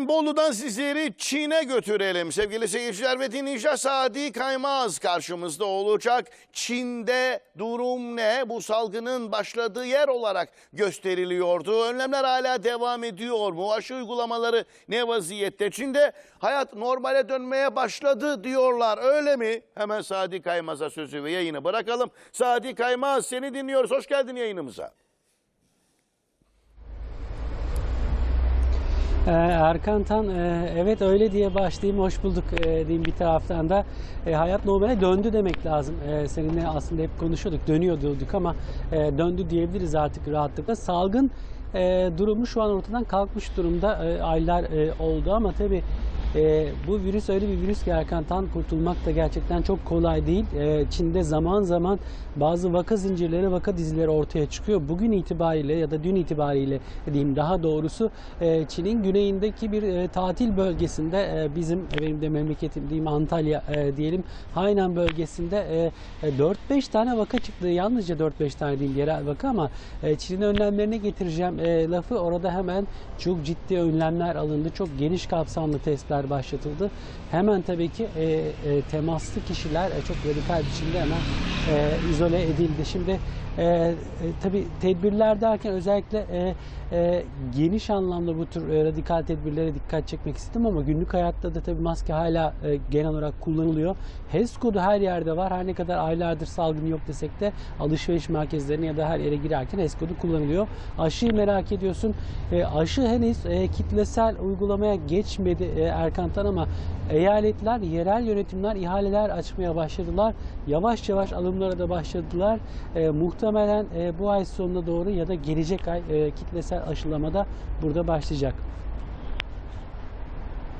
Bolu'dan sizleri Çin'e götürelim sevgili seyirciler ve dinleyiciler Sadi Kaymaz karşımızda olacak. Çin'de durum ne? Bu salgının başladığı yer olarak gösteriliyordu. Önlemler hala devam ediyor mu? Aşı uygulamaları ne vaziyette? Çin'de hayat normale dönmeye başladı diyorlar öyle mi? Hemen Sadi Kaymaz'a sözü ve yayını bırakalım. Sadi Kaymaz seni dinliyoruz. Hoş geldin yayınımıza. Ee, Erkan Tan, e, evet öyle diye başlayayım, hoş bulduk e, diyeyim bir taraftan da. E, hayat normale döndü demek lazım. E, seninle aslında hep konuşuyorduk, dönüyor diyorduk ama döndü diyebiliriz artık rahatlıkla. Salgın durumu şu an ortadan kalkmış durumda. Aylar oldu ama tabii e, bu virüs öyle bir virüs ki Erkan kurtulmak da gerçekten çok kolay değil. E, Çin'de zaman zaman bazı vaka zincirleri, vaka dizileri ortaya çıkıyor. Bugün itibariyle ya da dün itibariyle diyeyim daha doğrusu e, Çin'in güneyindeki bir e, tatil bölgesinde e, bizim benim de memleketim diyeyim Antalya e, diyelim Hainan bölgesinde e, e, 4-5 tane vaka çıktı. Yalnızca 4-5 tane değil yerel vaka ama e, Çin'in önlemlerine getireceğim e, lafı orada hemen çok ciddi önlemler alındı. Çok geniş kapsamlı testler başlatıldı. Hemen tabii ki e, e, temaslı kişiler e, çok radikal biçimde hemen e, izole edildi. Şimdi e, e, tabii tedbirler derken özellikle e, e, geniş anlamda bu tür e, radikal tedbirlere dikkat çekmek istedim ama günlük hayatta da tabii maske hala e, genel olarak kullanılıyor. HES kodu her yerde var. Her ne kadar aylardır salgın yok desek de alışveriş merkezlerine ya da her yere girerken HES kodu kullanılıyor. Aşıyı merak ediyorsun. E, aşı henüz e, kitlesel uygulamaya geçmedi e, Erkan Tan ama eyaletler, yerel yönetimler ihaleler açmaya başladılar. Yavaş yavaş alımlara da başladılar. E, muhtemelen e, bu ay sonuna doğru ya da gelecek ay e, kitlesel aşılamada burada başlayacak.